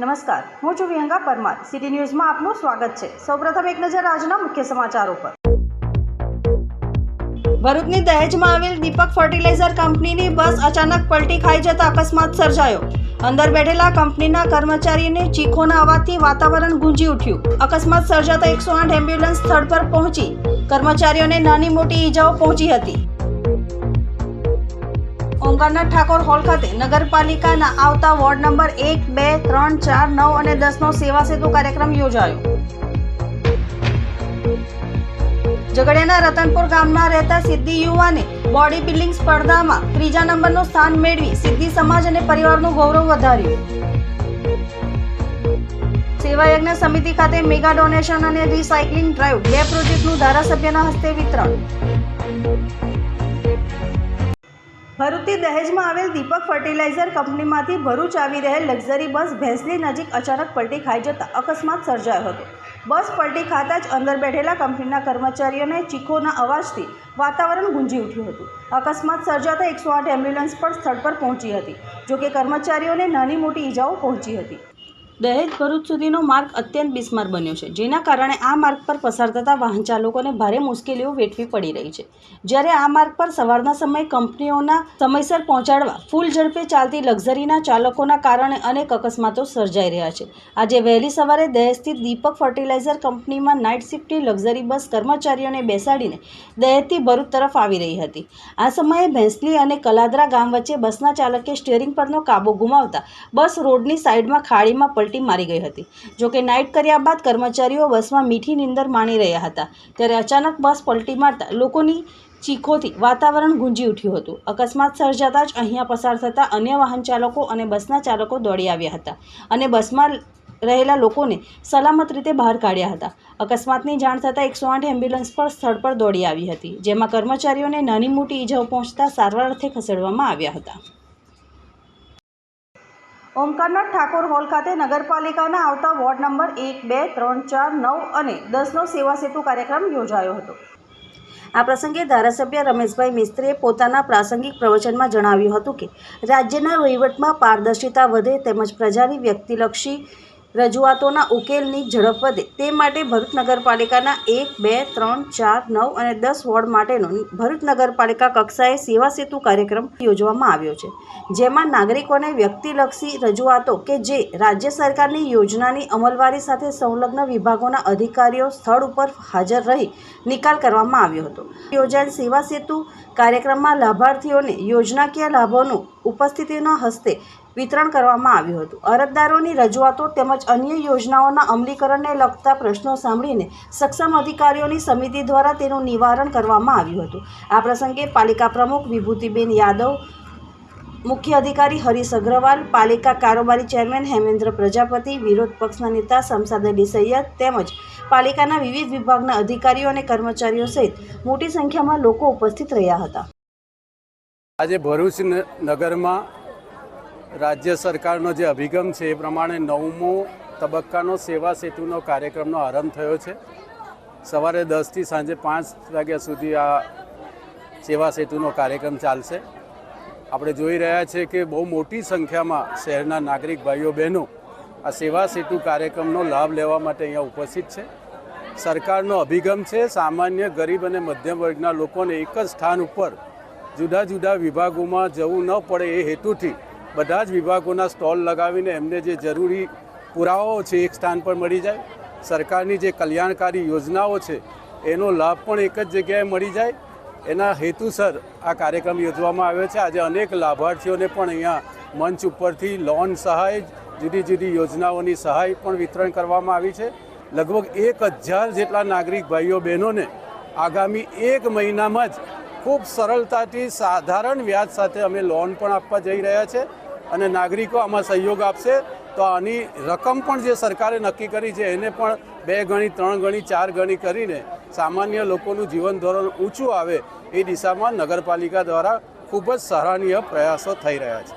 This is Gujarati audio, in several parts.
નમસ્કાર. હું છું વિહંગા પરમાર. સિટી ન્યૂઝમાં આપનું સ્વાગત છે. સૌપ્રથમ એક નજર આજના મુખ્ય સમાચારો પર. ભરૂચની દહેજમાં આવેલ દીપક ફર્ટિલાઇઝર કંપનીની બસ અચાનક પલટી ખાઈ જતા અકસ્માત સર્જાયો. અંદર બેઠેલા કંપનીના કર્મચારીને ચીખોના અવાજથી વાતાવરણ ગુંજી ઉઠ્યું. અકસ્માત સર્જાતા એકસો આઠ એમ્બ્યુલન્સ સ્થળ પર પહોંચી કર્મચારીઓને નાની મોટી ઈજાઓ પહોંચી હતી. ઓમકારનાથ ઠાકોર હોલ ખાતે નગરપાલિકાના આવતા વોર્ડ નંબર એક, બે, ત્રણ, ચાર, નવ અને દસનો સેવા સેતુ કાર્યક્રમ યોજાયો. ઝઘડિયાના રતનપુર ગામમાં રહેતા સિદ્ધિ યુવાને બોડી બિલ્ડિંગ સ્પર્ધામાં ત્રીજા નંબરનું સ્થાન મેળવી સિદ્ધિ સમાજ અને પરિવારનું ગૌરવ વધાર્યું. સેવાયજ્ઞ સમિતિ ખાતે મેગા ડોનેશન અને રિસાયકલિંગ ડ્રાઈવ બે પ્રોજેક્ટનું ધારાસભ્યના હસ્તે વિતરણ. ભરૂચથી દહેજમાં આવેલ દીપક ફર્ટિલાઇઝર કંપનીમાંથી ભરૂચ આવી રહેલ લક્ઝરી બસ ભેંસલી નજીક અચાનક પલટી ખાઈ જતા અકસ્માત સર્જાયો હતો. બસ પલટી ખાતા જ અંદર બેઠેલા કંપનીના કર્મચારીઓને ચીખોના અવાજથી વાતાવરણ ગુંજી ઉઠ્યું હતું. અકસ્માત સર્જાતા એકસો આઠ એમ્બ્યુલન્સ પણ સ્થળ પર પહોંચી હતી, જોકે કર્મચારીઓને નાની મોટી ઈજાઓ પહોંચી હતી. દહેજ ભરૂચ સુધીનો માર્ગ અત્યંત બિસ્માર બન્યો છે, જેના કારણે આ માર્ગ પર પસાર થતા વાહન ચાલકોને ભારે મુશ્કેલીઓ વેઠવી પડી રહી છે. જ્યારે આ માર્ગ પર સવારના સમયે કંપનીઓના સમયસર પહોંચાડવા ફૂલ ઝડપે ચાલતી લક્ઝરીના ચાલકોના કારણે અનેક અકસ્માતો સર્જાઈ રહ્યા છે. આજે વહેલી સવારે દહેજથી દીપક ફર્ટિલાઇઝર કંપનીમાં નાઇટ શિફ્ટની લક્ઝરી બસ કર્મચારીઓને બેસાડીને દહેજથી ભરૂચ તરફ આવી રહી હતી. આ સમયે ભેંસલી અને કલાદરા ગામ વચ્ચે બસના ચાલકે સ્ટિયરિંગ પરનો કાબુ ગુમાવતા બસ રોડની સાઈડમાં ખાડીમાં પલટી મારી ગઈ હતી. જોકે નાઇટ કર્યા બાદ કર્મચારીઓ બસમાં મીઠી નીંદર માણી રહ્યા હતા. ત્યારે અચાનક બસ પલટી મારતા લોકોની ચીખોથી વાતાવરણ ગુંજી ઉઠ્યું હતું. અકસ્માત સર્જાતા જ અહીંયા પસાર થતા અન્ય વાહન ચાલકો અને બસના ચાલકો દોડી આવ્યા હતા અને બસમાં રહેલા લોકોને સલામત રીતે બહાર કાઢ્યા હતા. અકસ્માતની જાણ થતાં એકસો આઠ એમ્બ્યુલન્સ પર સ્થળ પર દોડી આવી હતી, જેમાં કર્મચારીઓને નાની મોટી ઈજાઓ પહોંચતા સારવાર અર્થે ખસેડવામાં આવ્યા હતા. ઓમકારનાથ ઠાકોર હોલ ખાતે નગરપાલિકાના આવતા વોર્ડ નંબર એક, બે, ત્રણ, ચાર, નવ અને દસનો સેવા સેતુ કાર્યક્રમ યોજાયો હતો. આ પ્રસંગે ધારાસભ્ય રમેશભાઈ મિસ્ત્રીએ પોતાના પ્રાસંગિક પ્રવચનમાં જણાવ્યું હતું કે, રાજ્યના વહીવટમાં પારદર્શિતા વધે તેમજ પ્રજાની વ્યક્તિલક્ષી રજૂઆતોના ઉકેલની ઝડપ વધે. તે માટે ભરૂચ નગરપાલિકાના એક, બે, ત્રણ, ચાર, નવ અને દસ વોર્ડ માટેનો ભરૂચ નગરપાલિકા કક્ષાએ સેવા સેતુ કાર્યક્રમ યોજવામાં આવ્યો છે, જેમાં નાગરિકોને વ્યક્તિલક્ષી રજૂઆતો કે જે રાજ્ય સરકારની યોજનાની અમલવારી સાથે સંલગ્ન વિભાગોના અધિકારીઓ સ્થળ ઉપર હાજર રહી નિકાલ કરવામાં આવ્યો હતો. યોજાયેલ સેવા સેતુ કાર્યક્રમમાં લાભાર્થીઓને યોજનાકીય લાભોનું ઉપસ્થિતિના હસ્તે વિતરણ કરવામાં આવ્યું હતું. અરજદારોની રજૂઆતો તેમજ અન્ય યોજનાઓના અમલીકરણને લગતા પ્રશ્નો સાંભળીને સક્ષમ અધિકારીઓની સમિતિ દ્વારા તેનું નિવારણ કરવામાં આવ્યું હતું. આ પ્રસંગે પાલિકા પ્રમુખ વિભૂતિબેન યાદવ, મુખ્ય અધિકારી હરીશ અગ્રવાલ, પાલિકા કારોબારી ચેરમેન હેમેન્દ્ર પ્રજાપતિ, વિરોધ પક્ષના નેતા શમસાદ અલી સૈયદ તેમજ પાલિકાના વિવિધ વિભાગના અધિકારીઓ અને કર્મચારીઓ સહિત મોટી સંખ્યામાં લોકો ઉપસ્થિત રહ્યા હતા. આજે ભરૂચ નગરમાં રાજ્ય સરકારનો જે અભિગમ છે એ પ્રમાણે નવમો તબક્કાનો સેવા સેતુનો કાર્યક્રમનો આરંભ થયો છે. સવારે દસથી સાંજે પાંચ વાગ્યા સુધી આ સેવા સેતુનો કાર્યક્રમ ચાલશે. આપણે જોઈ રહ્યા છીએ કે બહુ મોટી સંખ્યામાં શહેરના નાગરિક ભાઈઓ બહેનો આ સેવા સેતુ કાર્યક્રમનો લાભ લેવા માટે અહીંયા ઉપસ્થિત છે. સરકારનો અભિગમ છે સામાન્ય ગરીબ અને મધ્યમ વર્ગના લોકોને એક જ સ્થાન ઉપર જુદા જુદા વિભાગોમાં જવું ન પડે એ હેતુથી બધા જ વિભાગોના સ્ટોલ લગાવીને એમને જે જરૂરી પુરાવાઓ છે એક સ્થાન પર મળી જાય, સરકારની જે કલ્યાણકારી યોજનાઓ છે, એનો લાભ પણ એક જ જગ્યાએ મળી જાય. એના હેતુસર આ કાર્યક્રમ યોજવામાં આવ્યો છે. આજે અનેક લાભાર્થીઓને પણ અહીંયા મંચ ઉપરથી લોન સહાય, જુદી જુદી યોજનાઓની સહાય પણ વિતરણ કરવામાં આવી છે. લગભગ એક હજાર જેટલા નાગરિક ભાઈઓ બહેનોને આગામી એક મહિનામાં જ ખૂબ સરળતાથી સાધારણ વ્યાજ સાથે અમે લોન પણ આપવા જઈ રહ્યા છે. અને નાગરિકો આમાં સહયોગ આપશે. તો આની રકમ પણ જે સરકારે નક્કી કરી છે, એને પણ બે ગણી, ત્રણ ગણી, ચાર ગણી કરીને સામાન્ય લોકોનું જીવન ધોરણ ઊંચું આવે એ દિશામાં નગરપાલિકા દ્વારા ખૂબ જ સરાહનીય પ્રયાસો થઈ રહ્યા છે.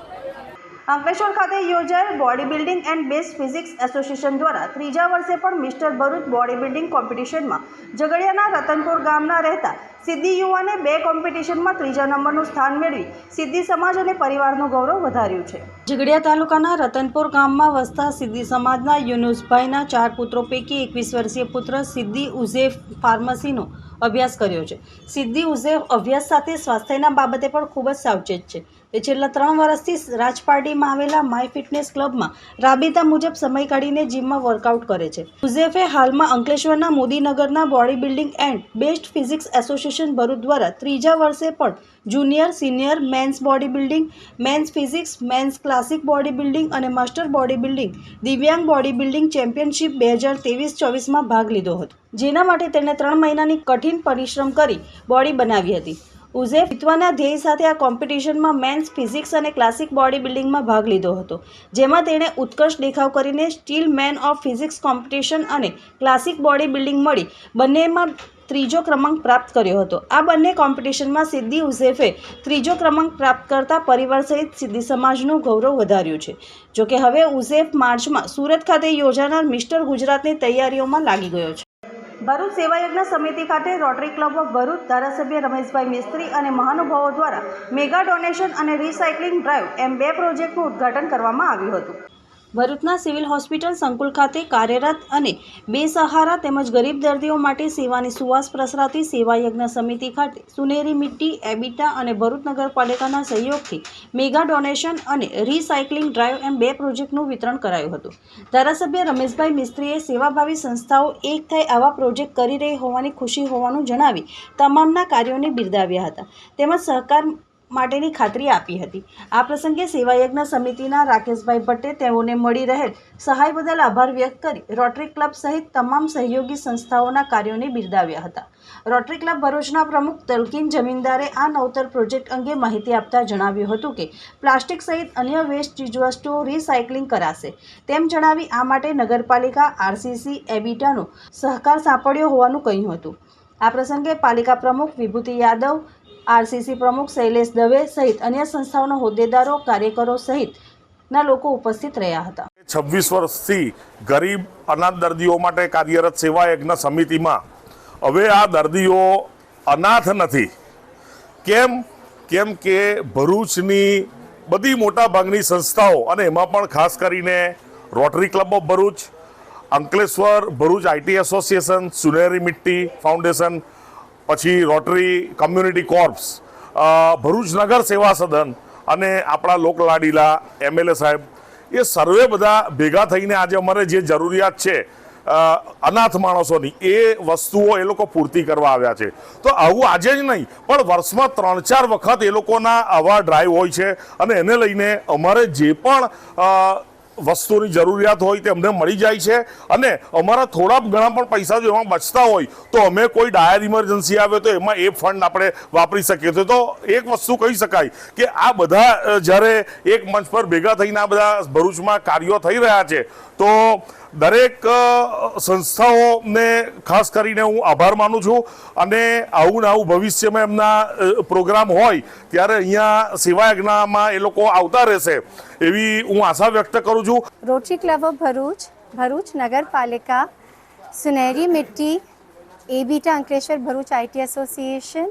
અંકલેશ્વર ખાતે યોજાયેલ body building and best physics association દ્વારા ત્રીજા વર્ષે પણ મિસ્ટર ભરૂચ બોડી બિલ્ડિંગ કોમ્પિટિશનમાં ઝઘડિયાના રતનપુર ગામના રહેતા સિદ્ધિ યુવાને બે કોમ્પિટિશનમાં ત્રીજા નંબરનું સ્થાન મેળવી સિદ્ધિ સમાજ અને પરિવારનું ગૌરવ વધાર્યું છે. ઝઘડિયા તાલુકાના રતનપુર ગામમાં વસતા સિદ્ધિ સમાજના યુનુસભાઈના ચાર પુત્રો પૈકી એકવીસ વર્ષીય પુત્ર સિદ્ધિ ઉઝેફ ફાર્મસીનો અભ્યાસ કર્યો છે. સિદ્ધિ ઉઝેફ અભ્યાસ સાથે સ્વાસ્થ્યના બાબતે પણ ખૂબ જ સાવચેત છે. તે છેલ્લા ત્રણ વર્ષથી રાજપારડીમાં આવેલા માય ફિટનેસ ક્લબમાં રાબેતા મુજબ સમય કાઢીને જીમમાં વર્કઆઉટ કરે છે. હુઝેફે હાલમાં અંકલેશ્વરના મોદીનગરના body building and best physics association Bharuch દ્વારા ત્રીજા વર્ષે પણ junior, senior men's body building men's physics, men's classic body building અને માસ્ટર બોડી બિલ્ડિંગ દિવ્યાંગ બોડી બિલ્ડિંગ ચેમ્પિયનશિપ બે હજાર ત્રેવીસ ચોવીસમાં ભાગ લીધો હતો. જેના માટે તેણે ત્રણ મહિનાની કઠિન પરિશ્રમ કરી બોડી બનાવી હતી. ઉઝેફ જીતવાના ધ્યેય સાથે આ કોમ્પિટિશનમાં મેન્સ ફિઝિક્સ અને ક્લાસિક બોડી બિલ્ડિંગમાં ભાગ લીધો હતો, જેમાં તેણે ઉત્કર્ષ દેખાવ કરીને steel man of physics competition અને ક્લાસિક બોડી બિલ્ડિંગ મળી બંનેમાં ત્રીજો ક્રમાંક પ્રાપ્ત કર્યો હતો. આ બંને કોમ્પિટિશનમાં સિદ્ધિ ઉઝેફે ત્રીજો ક્રમાંક પ્રાપ્ત કરતા પરિવાર સહિત સિદ્ધિ સમાજનું ગૌરવ વધાર્યું છે. જોકે હવે ઉઝેફ માર્ચમાં સુરત ખાતે યોજાનાર મિસ્ટર ગુજરાતની તૈયારીઓમાં લાગી ગયો છે. ભરૂચ સેવાયજ્ઞ સમિતિ ખાતે રોટરી ક્લબ ઓફ ભરૂચ ધારાસભ્ય રમેશભાઈ મિસ્ત્રી અને મહાનુભાવો દ્વારા મેગા ડોનેશન અને રિસાયકલિંગ ડ્રાઈવ એમ બે પ્રોજેક્ટનું ઉદ્ઘાટન કરવામાં આવ્યું હતું. ભરૂચના સિવિલ હોસ્પિટલ સંકુલ ખાતે કાર્યરત અને બેસહારા તેમજ ગરીબ દર્દીઓ માટે સેવાની સુવાસ પ્રસરાતી સેવાયજ્ઞ સમિતિ ખાતે સુનેરી મિટ્ટી, એબિટા અને ભરૂચ નગરપાલિકાના સહયોગથી મેગા ડોનેશન અને રિસાયકલિંગ ડ્રાઈવ એમ બે પ્રોજેક્ટનું વિતરણ કરાયું હતું. ધારાસભ્ય રમેશભાઈ મિસ્ત્રીએ સેવાભાવી સંસ્થાઓ એક થઈ આવા પ્રોજેક્ટ કરી રહી હોવાની ખુશી હોવાનું જણાવી તમામના કાર્યોને બિરદાવ્યા હતા. તેમજ સહકાર માટેની ખાતરી આપી હતી. આ પ્રસંગે સેવાયજ્ઞ સમિતિના રાકેશભાઈ ભટ્ટે તેઓને મળી રહેલ સહાય બદલ આભાર વ્યક્ત કરી રોટરી ક્લબ સહિત તમામ સહયોગી સંસ્થાઓના કાર્યોને બિરદાવ્યા હતા. રોટરી ક્લબ ભરૂચના પ્રમુખ તલકીન જમીનદારે આ નવતર પ્રોજેક્ટ અંગે માહિતી આપતા જણાવ્યું હતું કે, પ્લાસ્ટિક સહિત અન્ય વેસ્ટ ચીજવસ્તુઓ રિસાયકલિંગ કરાશે. તેમ જણાવી આ માટે નગરપાલિકા, આરસીસી, એબિટાનો સહકાર સાંપડ્યો હોવાનું કહ્યું હતું. આ પ્રસંગે પાલિકા પ્રમુખ વિભૂતિ યાદવ આરસીસી પ્રમુખ શૈલેષ દવે સહિત અન્ય સંસ્થાઓના હોદ્દેદારો, કાર્યકરો સહિતના લોકો ઉપસ્થિત રહ્યા હતા. છવ્વીસ વર્ષથી ગરીબ, અનાથ દર્દીઓ માટે કાર્યરત સેવા યજ્ઞ સમિતિમાં. હવે આ દર્દીઓ અનાથ નથી. કેમ? કેમ કે ભરૂચની બધી મોટા ભાગની સંસ્થાઓ અને એમાં પણ ખાસ કરીને rotary club of Bharuch, Ankleshwar, Bharuch IT association Suneri Mitti foundation પછી રોટરી કમ્યુનિટી કોર્પ્સ ભરૂચ નગર સેવા સદન અને આપણા લોકલાડીલા એમએલએ સાહેબ, એ સર્વે બધા ભેગા થઈને આજે અમારે જે જરૂરિયાત છે અનાથ માણસોની, એ વસ્તુઓ એ લોકો પૂર્તિ કરવા આવ્યા છે. તો આવું આજે જ નહીં, પણ વર્ષમાં ત્રણ ચાર વખત એ લોકોના આવા ડ્રાઈવ હોય છે અને એને લઈને અમારે જે પણ વસ્તુની જરૂરિયાત હોય તે અમને મળી જાય છે અને અમારા થોડા ઘણા પણ પૈસા જો એમાં બચતા હોય તો અમે કોઈ ડાયર ઇમરજન્સી આવે તો એમાં એ ફંડ આપણે વાપરી શકીએ છીએ. તો એક વસ્તુ કહી શકાય કે આ બધા જ્યારે એક મંચ પર ભેગા થઈને આ બધા ભરૂચમાં કાર્યો થઈ રહ્યા છે, તો દરેક અ, સંસ્થાઓને ખાસ કરીને હું આભાર માનું છું અને આવું ને આવું ભવિષ્યમાં એમના અ, પ્રોગ્રામ હોય ત્યારે અહીંયા સેવાયજ્ઞામાં એ લોકો આવતા રહેશે એવી હું આશા વ્યક્ત કરું છું Rotary Club of Bharuch Bharuch नगर पालिका सुनहरी मिट्टी ए beta Ankleshwar Bharuch IT association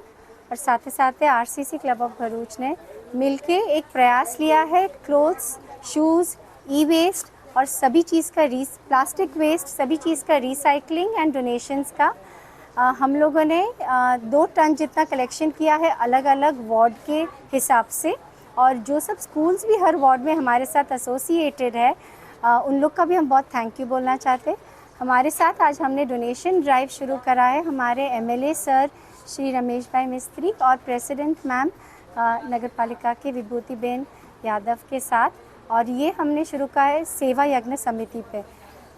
और साथ ही साथ आरसीसी क्लब ऑफ भरूच ने मिलके एक प्रयास लिया है क्लोथ्स शूज़ ई वेस्ट और सभी चीज़ का री प्लास्टिक वेस्ट सभी चीज़ का रिसाइकलिंग एंड डोनेशंस का अ, हम लोगों ने अ, दो टन जितना कलेक्शन किया है अलग अलग वार्ड के हिसाब से। और जो सब स्कूल्स भी हर वार्ड में हमारे साथ एसोसिएटेड है अ, उन लोग का भी हम बहुत थैंक यू बोलना चाहते हैं। हमारे साथ आज हमने डोनेशन ड्राइव शुरू करा है। हमारे एमएलए सर श्री रमेश भाई मिस्त्री और प्रेसिडेंट मैम नगर पालिका के विभूति बेन यादव के साथ। और ये हमने शुरू करा है सेवा यज्ञ समिति पे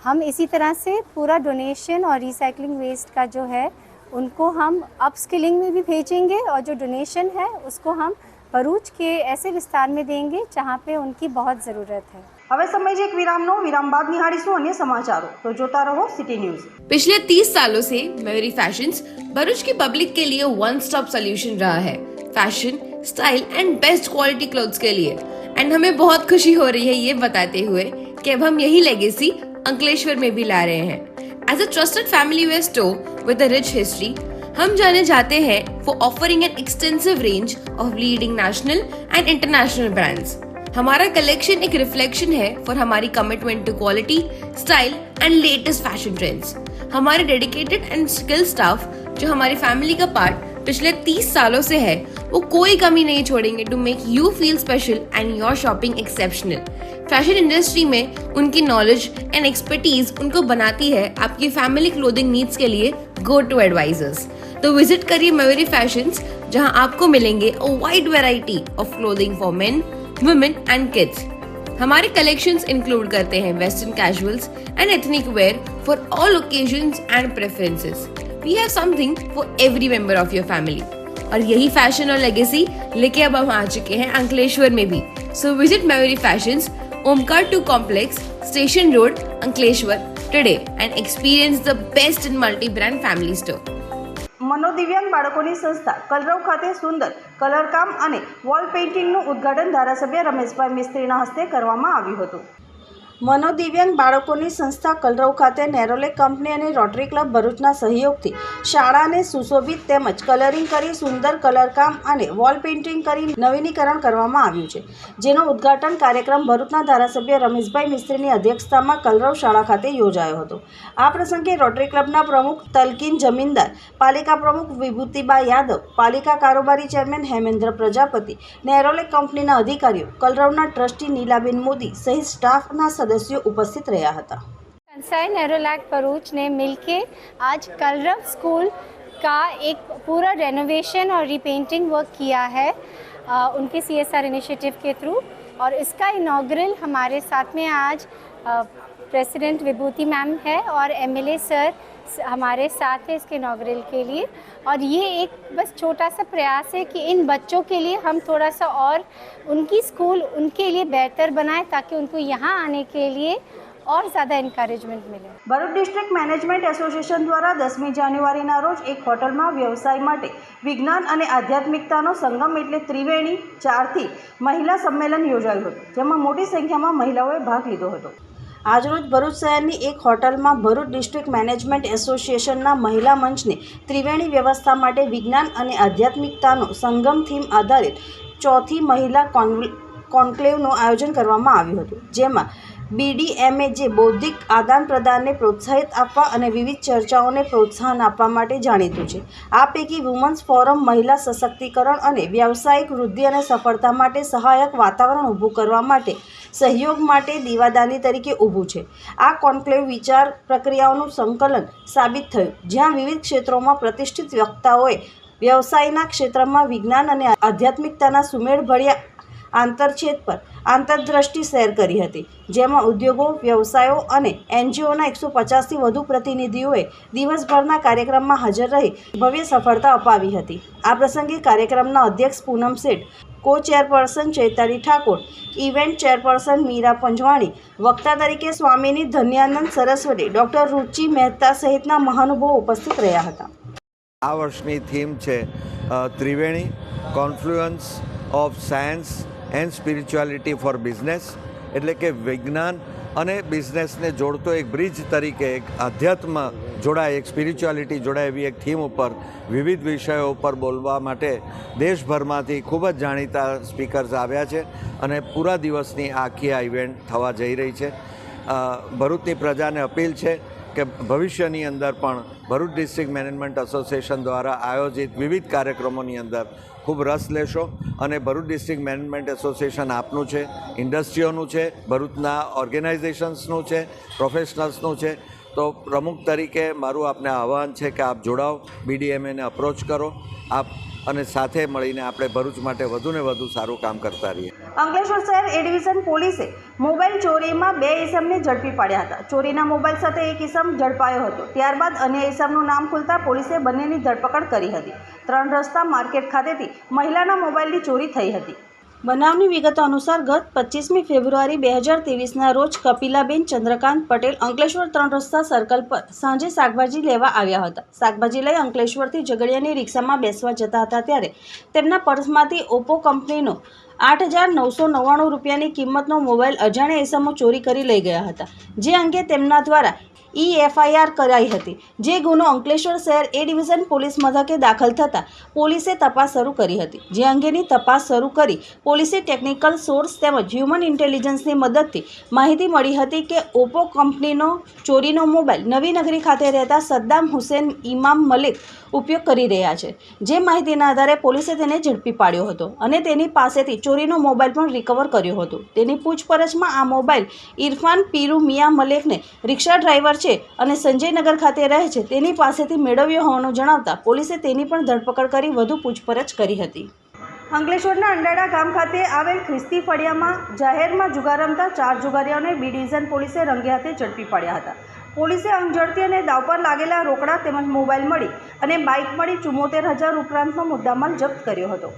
हम इसी तरह से पूरा डोनेशन और रिसाइकलिंग वेस्ट का जो है उनको हम अपस्किलिंग में भी भेजेंगे और जो डोनेशन है उसको हम भरूच के ऐसे विस्तार में देंगे जहाँ पे उनकी बहुत ज़रूरत है હવે સમય છે એક વિરામનો વિરામ બાદ નિહાળીશું અન્ય સમાચારો તો જોતા રહો સિટી ન્યૂઝ पिछले 30 सालों से मयूरी फैशंस भरूच की पब्लिक के लिए वन स्टॉप सोल्यूशन रहा है fashion style and best quality clothes के लिए। एंड हमें बहुत खुशी हो रही है ये बताते हुए कि अब हम यही लेगेसी अंकलेश्वर में भी ला रहे हैं। As a trusted family wear store with a rich history हम जाने जाते हैं for offering an extensive range of leading national and international brands हमारा कलेक्शन एक रिफ्लेक्शन है फॉर हमारी commitment to quality style and latest fashion trends हमारे डेडिकेटेड एंड स्किल स्टाफ जो हमारी फैमिली का पार्ट पिछले 30 सालों से है, वो कोई कमी नहीं छोड़ेंगे to make you feel special and your shopping exceptional fashion industry में उनकी नॉलेज एंड एक्सपर्टीज उनको बनाती है आपकी फैमिली क्लोथिंग नीड्स के लिए गो टू एडवाइजर्स तो विज़िट करिए मयूरी फ़ैशन जहाँ आपको मिलेंगे a wide variety of clothing for men women and kids हमारे कलेक्शन इंक्लूड करते हैं western casuals and ethnic wear for all occasion and preferences we have something for every member of your family और यही फैशन और लेगेसी लेके अब हम आ चुके हैं अंकलेश्वर में भी so visit memory fashions Omkar two complex station road Ankleshwar today and experience the best in multi brand family store મનોદિવ્યાંગ બાળકોની સંસ્થા કલરવ ખાતે સુંદર કલરકામ અને વોલ પેઇન્ટિંગનું ઉદ્ઘાટન ધારાસભ્ય રમેશભાઈ મિસ્ત્રીના હસ્તે કરવામાં આવ્યું હતું મનોદિવ્યાંગ બાળકોની સંસ્થા કલરવ ખાતે નેરોલે કંપની અને રોટરી ક્લબ ભરૂચના સહયોગથી શાળાને સુશોભિત તેમજ કલરિંગ કરી સુંદર કલરકામ અને વોલ પેઇન્ટિંગ કરી નવીનીકરણ કરવામાં આવ્યું છે. જેનો ઉદ્ઘાટન કાર્યક્રમ ભરૂચના ધારાસભ્ય રમેશભાઈ મિસ્ત્રીની અધ્યક્ષતામાં કલરવ શાળા ખાતે યોજાયો હતો. આ પ્રસંગે રોટરી ક્લબના પ્રમુખ તલકીન જમીનદાર, પાલિકા પ્રમુખ વિભૂતિબા યાદવ, પાલિકા કારોબારી ચેરમેન હેમેન્દ્ર પ્રજાપતિ, નેરોલે કંપનીના અધિકારીઓ, કલરવના ટ્રસ્ટી નીલાબેન મોદી સહિત સ્ટાફના સદસ્યો ઉપસ્થિત રહ્યા હતા कंसाई नेरोलैक भरूच ने मिलके आज कलरव स्कूल का एक पूरा रेनोवेशन और रीपेंटिंग वर्क किया है अ, उनके सी एस आर इनिशिएटिव के थ्रू और इसका इनाग्रल हमारे साथ में आज प्रेसिडेंट विभूति मैम है और एमएलए सर स- हमारे साथ है इसके इनाग्रल के लिए और ये एक बस छोटा सा प्रयास है कि इन बच्चों के लिए हम थोड़ा सा और उनकी स्कूल उनके लिए बेहतर बनाएं ताकि उनको यहाँ आने के लिए और ज़्यादा इनक्रेजमेंट मिले ભરૂચ ડિસ્ટ્રિક્ટ મેનેજમેન્ટ એસોસિએશન દ્વારા દસમી જાન્યુઆરીના રોજ એક હોટલમાં વ્યવસાય માટે વિજ્ઞાન અને આધ્યાત્મિકતાનો સંગમ એટલે ત્રિવેણી ચારથી મહિલા સંમેલન યોજાયું હતું જેમાં મોટી સંખ્યામાં મહિલાઓએ ભાગ લીધો હતો આજરોજ ભરૂચ શહેરની એક હોટલમાં ભરૂચ ડિસ્ટ્રિક્ટ મેનેજમેન્ટ એસોસિએશનના મહિલા મંચને ત્રિવેણી વ્યવસ્થા માટે વિજ્ઞાન અને આધ્યાત્મિકતાનો સંગમ થીમ આધારિત ચોથી મહિલા કોન્ક્લેવનું આયોજન કરવામાં આવ્યું હતું, જેમાં બીડીએમએ જે બૌદ્ધિક આદાન પ્રદાનને પ્રોત્સાહિત આપવા અને વિવિધ ચર્ચાઓને પ્રોત્સાહન આપવા માટે જાણીતું છે. આ પૈકી વુમન્સ ફોરમ મહિલા સશક્તિકરણ અને વ્યાવસાયિક વૃદ્ધિ અને સફળતા માટે સહાયક વાતાવરણ ઊભું કરવા માટે સહયોગ માટે દીવાદાની તરીકે ઊભું છે. આ કોન્ક્લેવ વિચાર પ્રક્રિયાઓનું સંકલન સાબિત થયું, જ્યાં વિવિધ ક્ષેત્રોમાં પ્રતિષ્ઠિત વક્તાઓએ વ્યવસાયના ક્ષેત્રમાં વિજ્ઞાન અને આધ્યાત્મિકતાના સુમેળભર્યા આંતરછેદ પર આંતરદ્રષ્ટિ શેર કરી હતી. જેમાં ઉદ્યોગો, વ્યવસાયો અને એનજીઓના એકસો પચાસથી વધુ પ્રતિનિધિઓએ દિવસભરના કાર્યક્રમમાં હાજર રહી ભવ્ય સફળતા અપાવી હતી. આ પ્રસંગે કાર્યક્રમના અધ્યક્ષ Poonam Sheth co chairperson Chaitali Thakor event chairperson Meera Panjwani, વક્તા તરીકે સ્વામીની ધન્યાનંદ સરસ્વતી, ડૉક્ટર રુચિ મહેતા સહિતના મહાનુભાવો ઉપસ્થિત રહ્યા હતા. આ વર્ષની થીમ છે Triveni confluence of science and spirituality for business એટલે કે વિજ્ઞાન અને બિઝનેસને જોડતો એક બ્રિજ તરીકે એક અધ્યાત્મ જોડાય, એક સ્પિરિચ્યુઆલિટી જોડાય એવી એક થીમ ઉપર વિવિધ વિષયો ઉપર બોલવા માટે દેશભરમાંથી ખૂબ જ જાણીતા સ્પીકર્સ આવ્યા છે અને પૂરા દિવસની આખી આ ઇવેન્ટ થવા જઈ રહી છે. ભરૂચની પ્રજાને અપીલ છે કે ભવિષ્યની અંદર પણ ભરૂચ ડિસ્ટ્રિક્ટ મેનેજમેન્ટ એસોસિએશન દ્વારા આયોજિત વિવિધ કાર્યક્રમોની અંદર ખૂબ રસ લેશો અને ભરૂચ ડિસ્ટ્રિક્ટ મેનેજમેન્ટ એસોસિએશન આપનું છે, ઇન્ડસ્ટ્રીઓનું છે, ભરૂચના ઓર્ગેનાઇઝેશન્સનું છે, પ્રોફેશનલ્સનું છે. તો પ્રમુખ તરીકે મારું આપને આહવાન છે કે આપ જોડાઓ બીડીએમએને અપ્રોચ કરો, આપ અને સાથે મળીને આપણે ભરૂચ માટે વધુને વધુ સારું કામ કરતા રહીએ. અંકલેશ્વર શહેર એ ડિવિઝન પોલીસે મોબાઈલ ચોરીમાં બે ઇસમને ઝડપી પાડ્યા હતા. ચોરીના મોબાઈલ સાથે એક ઇસમ ઝડપાયો હતો. ત્યારબાદ અન્ય ઇસમનું નામ ખુલતા પોલીસે બંનેની ધરપકડ કરી હતી. ત્રણ રસ્તા માર્કેટ ખાતેથી મહિલાના મોબાઈલની ચોરી થઈ હતી. બનાવની વિગતો અનુસાર ગત પચીસમી ફેબ્રુઆરી બે હજાર ત્રેવીસના રોજ કપિલાબેન ચંદ્રકાંત પટેલ અંકલેશ્વર ત્રણ રસ્તા સર્કલ પર સાંજે શાકભાજી લેવા આવ્યા હતા. શાકભાજી લઈ અંકલેશ્વરથી ઝઘડિયાની રિક્ષામાં બેસવા જતા હતા ત્યારે તેમના પર્સમાંથી ઓપ્પો કંપનીનો આઠ હજાર નવસો નવ્વાણું રૂપિયાની કિંમતનો મોબાઈલ અજાણ્યા એસમો ચોરી કરી લઈ ગયા હતા, જે અંગે તેમના દ્વારા ઈ એફઆઈઆર કરાઈ હતી. જે ગુનો અંકલેશ્વર શહેર એ ડિવિઝન પોલીસ મથકે દાખલ થતાં પોલીસે તપાસ શરૂ કરી હતી. જે અંગેની તપાસ શરૂ કરી પોલીસે ટેકનિકલ સોર્સ તેમજ હ્યુમન ઇન્ટેલિજન્સની મદદથી માહિતી મળી હતી કે ઓપ્પો કંપનીનો ચોરીનો મોબાઈલ નવીનગરી ખાતે રહેતા સદ્દામ હુસેન ઇમામ મલિક ઉપયોગ કરી રહ્યા છે. જે માહિતીના આધારે પોલીસે તેને ઝડપી પાડ્યો હતો અને તેની પાસેથી ચોરીનો મોબાઈલ પણ રિકવર કર્યો હતો. તેની પૂછપરછમાં આ મોબાઈલ ઇરફાન પીરુ મિયા મલેકને રિક્ષા ડ્રાઈવર છે અને સંજયનગર ખાતે રહે છે. તેની પાસેથી મેળવ્યો હોવાનું જણાવતા પોલીસે તેની પણ ધરપકડ કરી વધુ પૂછપરછ કરી હતી. અંકલેશ્વરના અંડાડા ગામ ખાતે આવેલ ખ્રિસ્તી ફળિયામાં જાહેરમાં જુગાર રમતા ચાર જુગારીઓને બી ડિવિઝન પોલીસે રંગે હાથે ઝડપી પાડ્યા હતા. પોલીસે અંગઝડતી અને દાવ પર લાગેલા રોકડા તેમજ મોબાઈલ મળી અને બાઇક મળી ચુમ્મોતેર હજાર ઉપરાંતનો મુદ્દામાલ જપ્ત કર્યો હતો.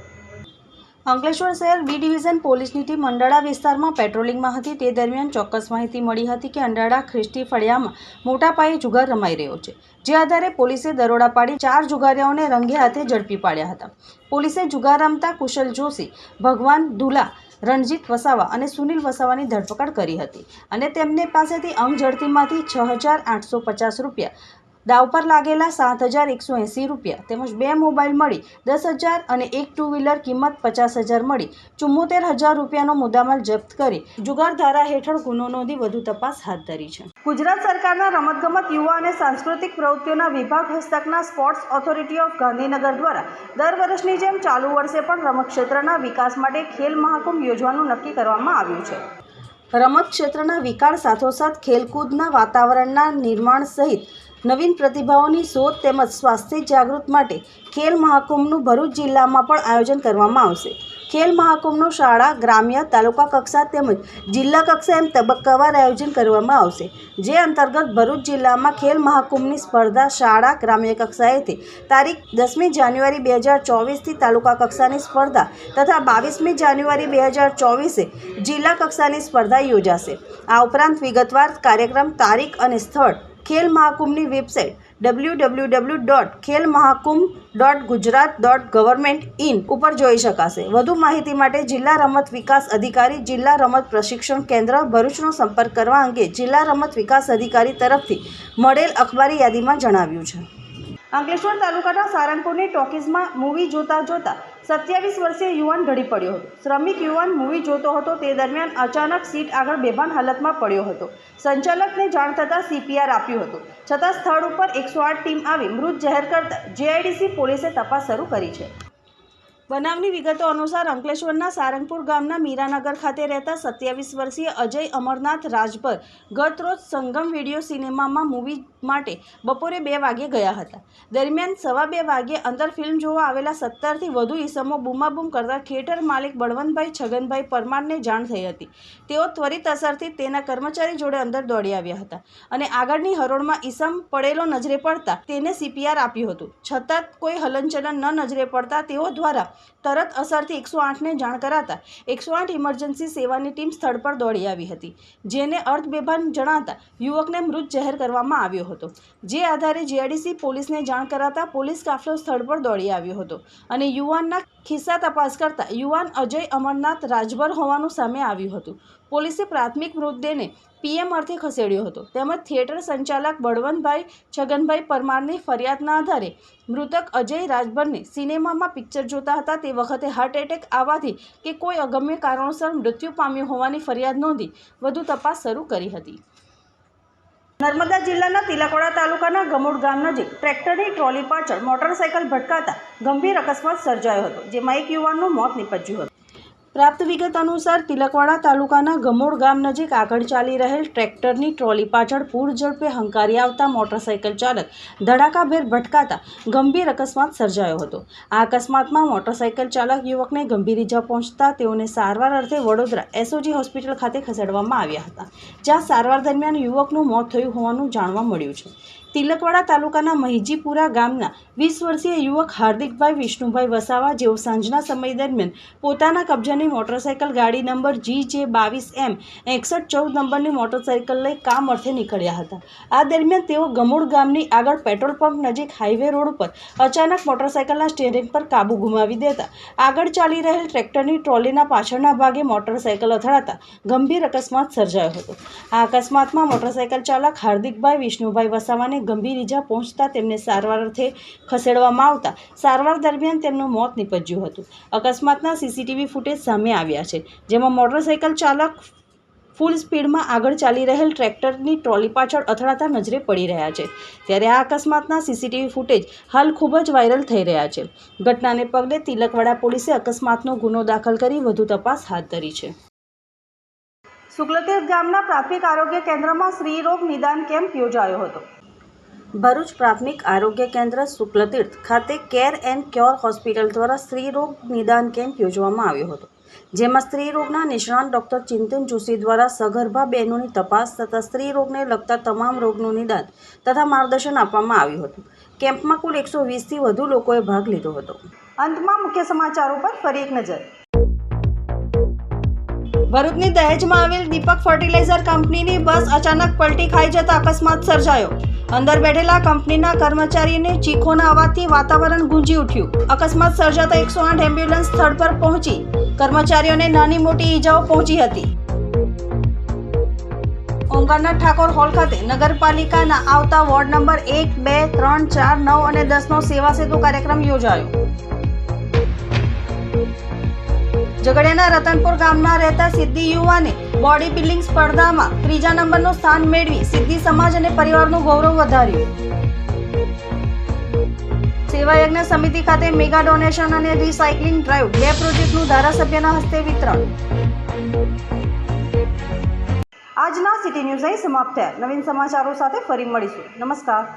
અંકલેશ્વર શહેર બી ડિવિઝન પોલીસની ટીમ અંડાળા વિસ્તારમાં પેટ્રોલિંગમાં હતી. તે દરમિયાન ચોક્કસ માહિતી મળી હતી કે અંડાળા ખ્રિસ્તી ફળિયામાં મોટા પાયે જુગાર રમાઈ રહ્યો છે. જે આધારે પોલીસે દરોડા પાડી ચાર જુગારીઓને રંગે હાથે ઝડપી પાડ્યા હતા. પોલીસે જુગાર રમતા કુશલ જોશી, ભગવાન દુલા રણજીત વસાવા અને સુનિલ વસાવાની ધરપકડ કરી હતી અને તેમની પાસેથી અંગ ઝડતીમાંથી છ હજાર આઠસો પચાસ રૂપિયા દાવ પર લાગેલા સાત હજાર એકસો એંસી રૂપિયા. તેમજ બે મોબાઈલ મળી, દસ હજાર અને એક ટુ વ્હીલર કિંમત પચાસ હજાર મળી. ચુમ્મોતેર હજાર રૂપિયાનો મુદ્દામાલ જપ્ત કરી, જુગાર ધારા હેઠળ ગુનો નોંધી વધુ તપાસ હાથ ધરી છે. ગુજરાત સરકારના રમતગમત યુવા અને સાંસ્કૃતિક પ્રવૃત્તિઓના વિભાગ હસ્તકના સ્પોર્ટ્સ ઓથોરિટી ઓફ ગાંધીનગર દ્વારા દર વર્ષની જેમ ચાલુ વર્ષે પણ રમત ક્ષેત્રના વિકાસ માટે ખેલ મહાકુંભ યોજવાનું નક્કી કરવામાં આવ્યું છે. રમત ક્ષેત્રના વિકાસ સાથોસાથ ખેલકૂદના વાતાવરણના નિર્માણ સહિત નવીન પ્રતિભાઓની શોધ તેમજ સ્વાસ્થ્ય જાગૃત માટે ખેલ મહાકુંભનું ભરૂચ જિલ્લામાં પણ આયોજન કરવામાં આવશે. ખેલ મહાકુંભનું શાળા, ગ્રામ્ય, તાલુકા કક્ષા તેમજ જિલ્લા કક્ષા એમ તબક્કાવાર આયોજન કરવામાં આવશે. જે અંતર્ગત ભરૂચ જિલ્લામાં ખેલ મહાકુંભની સ્પર્ધા શાળા, ગ્રામ્ય કક્ષાએથી તારીખ દસમી જાન્યુઆરી બે હજાર ચોવીસથી તાલુકા કક્ષાની સ્પર્ધા તથા બાવીસમી જાન્યુઆરી બે હજાર ચોવીસે જિલ્લા કક્ષાની સ્પર્ધા યોજાશે. આ ઉપરાંત વિગતવાર કાર્યક્રમ, તારીખ અને સ્થળ ખેલ મહાકુંભની website W W W dot Khel Mahakumbh dot Gujarat dot government in ઉપર જોઈ શકાશે. વધુ માહિતી માટે જિલ્લા રમત વિકાસ અધિકારી, જિલ્લા રમત પ્રશિક્ષણ કેન્દ્ર ભરૂચનો સંપર્ક કરવા અંગે જિલ્લા રમત વિકાસ અધિકારી તરફથી મળેલ અખબારી યાદીમાં જણાવ્યું છે. અંકલેશ્વર તાલુકાના સારંગપુરની ટોકીઝમાં મૂવી જોતા જોતા સત્યાવીસ વર્ષીય યુવાન ઢળી પડ્યો હતો. શ્રમિક યુવાન મૂવી જોતો હતો, તે દરમિયાન અચાનક સીટ આગળ બેભાન હાલતમાં પડ્યો હતો. સંચાલકને જાણ થતાં સીપીઆર આપ્યું હતું. છતાં સ્થળ ઉપર એકસો આઠ ટીમ આવી મૃત જાહેર કરતા જેઆઈડીસી પોલીસે તપાસ શરૂ કરી છે. બનાવની વિગતો અનુસાર અંકલેશ્વરના સારંગપુર ગામના મીરાનગર ખાતે રહેતા સત્યાવીસ વર્ષીય અજય અમરનાથ રાજભર ગત રોજ સંગમ વીડિયો સિનેમામાં મૂવી માટે બપોરે બે વાગે ગયા હતા. દરમિયાન સવા બે વાગે અંદર ફિલ્મ જોવા આવેલા સત્તરથી વધુ ઈસમો બૂમાબૂમ કરતા થિયેટર માલિક બળવંતભાઈ છગનભાઈ પરમારને જાણ થઈ હતી. તેઓ ત્વરિત અસરથી તેના કર્મચારી જોડે અંદર દોડી આવ્યા હતા અને આગળની હરોળમાં ઈસમ પડેલો નજરે પડતા તેને સીપીઆર આપ્યું હતું. છતાં કોઈ હલનચલન ન નજરે પડતા તેઓ દ્વારા તરત અસરથી એકસો આઠને જાણ કરાતા એકસો આઠ ઇમરજન્સી સેવાની ટીમ સ્થળ પર દોડી આવી હતી, જેને અર્ધ બેભાન જણાતા યુવકને મૃત જાહેર કરવામાં આવ્યો હતો. જે આધારે જીઆઈડીસી પોલીસને જાણ કરાતા પોલીસ કાફલો સ્થળ પર દોડી આવ્યો હતો અને યુવાનના ખિસ્સા તપાસ કરતા યુવાન અજય અમરનાથ રાજભર હોવાનું સામે આવ્યું હતું. પોલીસે પ્રાથમિક મૃતદેહને પીએમ અર્થે ખસેડ્યો હતો. તેમજ થિયેટર સંચાલક બળવંતભાઈ છગનભાઈ પરમારની ફરિયાદના આધારે મૃતક અજય રાજભરને સિનેમામાં પિક્ચર જોતા હતા તે વખતે હાર્ટ એટેક આવવાથી કે કોઈ અગમ્ય કારણોસર મૃત્યુ પામ્યું હોવાની ફરિયાદ નોંધી વધુ તપાસ શરૂ કરી હતી. નર્મદા જિલ્લાના તિલકવાડા તાલુકાના ગમોડ ગામ નજીક ટ્રેક્ટરની ટ્રોલી પાછળ મોટરસાયકલ ભટકાતા ગંભીર અકસ્માત સર્જાયો હતો, જેમાં એક યુવાનનું મોત નીપજ્યું હતું. પ્રાપ્ત વિગત અનુસાર તિલકવાડા તાલુકાના ગમોડ ગામ નજીક આગળ ચાલી રહેલ ટ્રેક્ટરની ટ્રોલી પાછળ પૂર ઝડપે હંકારી આવતા મોટરસાયકલ ચાલક ધડાકાભેર ભટકાતા ગંભીર અકસ્માત સર્જાયો હતો. આ અકસ્માતમાં મોટરસાયકલ ચાલક યુવકને ગંભીર ઇજા પહોંચતા તેઓને સારવાર અર્થે વડોદરા એસઓજી હોસ્પિટલ ખાતે ખસેડવામાં આવ્યા હતા, જ્યાં સારવાર દરમિયાન યુવકનું મોત થયું હોવાનું જાણવા મળ્યું છે. તિલકવાડા તાલુકાના મહિજીપુરા ગામના વીસ વર્ષીય યુવક હાર્દિકભાઈ વિષ્ણુભાઈ વસાવા જેઓ સાંજના સમય દરમિયાન પોતાના કબજાની મોટરસાઇકલ ગાડી નંબર જી જે બાવીસ એમ એકસઠ ચૌદ નંબરની મોટરસાઇકલ લઈ કામ અર્થે નીકળ્યા હતા. આ દરમિયાન તેઓ ગમોડ ગામની આગળ પેટ્રોલ પંપ નજીક હાઈવે રોડ પર અચાનક મોટરસાઇકલના સ્ટેરિંગ પર કાબુ ગુમાવી દેતા. આગળ ચાલી રહેલ ટ્રેક્ટરની ટ્રોલીના પાછળના ભાગે મોટરસાઇકલ અથડાતા ગંભીર અકસ્માત સર્જાયો હતો. આ અકસ્માતમાં મોટરસાઇકલ ચાલક હાર્દિકભાઈ વિષ્ણુભાઈ વસાવાને ગંભીર ઈજા પહોંચતા તેમને સારવાર અર્થે ખસેડવામાં આવતા સારવાર દરમિયાન તેમનું મોત નીપજ્યું હતું. અકસ્માતના સીસીટીવી ફૂટેજ સામે આવ્યા છે, જેમાં મોટરસાઇકલ ચાલક ફૂલ સ્પીડમાં આગળ ચાલી રહેલ ટ્રેક્ટરની ટ્રોલી પાછળ અથડાતા નજરે પડી રહ્યા છે. ત્યારે આ અકસ્માતના સીસીટીવી ફૂટેજ હાલ ખૂબ જ વાયરલ થઈ રહ્યા છે. ઘટનાને પગલે તિલકવાડા પોલીસે અકસ્માતનો ગુનો દાખલ કરી વધુ તપાસ હાથ ધરી છે. શુક્લતીર્થ ગામના પ્રાથમિક આરોગ્ય કેન્દ્રમાં સ્ત્રીરોગ નિદાન કેમ્પ યોજાયો હતો. ભરૂચ પ્રાથમિક આરોગ્ય કેન્દ્ર શુક્લતીર્થ ખાતે કેર એન્ડ ક્યોર હોસ્પિટલ દ્વારા સ્ત્રીરોગ નિદાન કેમ્પ યોજવામાં આવ્યો હતો. જેમાં સ્ત્રીરોગના નિષ્ણાત ડોક્ટર ચિંતન જોશી દ્વારા સગર્ભા બહેનોની તપાસ તથા સ્ત્રીરોગને લગતા તમામ રોગનું નિદાન તથા માર્ગદર્શન આપવામાં આવ્યું હતું. કેમ્પમાં કુલ એકસો વીસથી વધુ લોકોએ ભાગ લીધો હતો. અંતમાં મુખ્ય સમાચારો પર ફરી એક નજર. ભરૂચની દહેજમાં આવેલ દીપક ફર્ટિલાઇઝર કંપનીની બસ અચાનક પલટી ખાઈ જતા અકસ્માત સર્જાયો. અંદર બેઠેલા કંપનીના કર્મચારીને ચીખોના અવાજથી વાતાવરણ ગુંજી ઉઠ્યું. અકસ્માત સર્જાતા એકસો આઠ એમ્બ્યુલન્સ સ્થળ પર પહોંચી. કર્મચારીઓને નાની મોટી ઈજાઓ પહોંચી હતી. ઓંકારનાથ ઠાકોર હોલ ખાતે નગરપાલિકાના આવતા વોર્ડ નંબર એક, બે, ત્રણ, ચાર, નવ અને દસનો સેવા સેતુ કાર્યક્રમ યોજાયો. ઝઘડિયાના રતનપુર ગામના રહેતા સિદ્ધિ યુવાને બોડી બિલ્ડિંગ સ્પર્ધામાં ત્રીજા નંબરનું સ્થાન મેળવી સિદ્ધિ સમાજ અને પરિવારનું ગૌરવ વધાર્યું. સેવાયજ્ઞ સમિતિ ખાતે મેગા ડોનેશન અને રિસાયકલિંગ ડ્રાઈવ બે પ્રોજેક્ટનું ધારાસભ્યના હસ્તે વિતરણ. આજના સિટી ન્યૂઝ અહીં સમાપ્ત થયા. નવીન સમાચારો સાથે ફરી મળીશું. નમસ્કાર.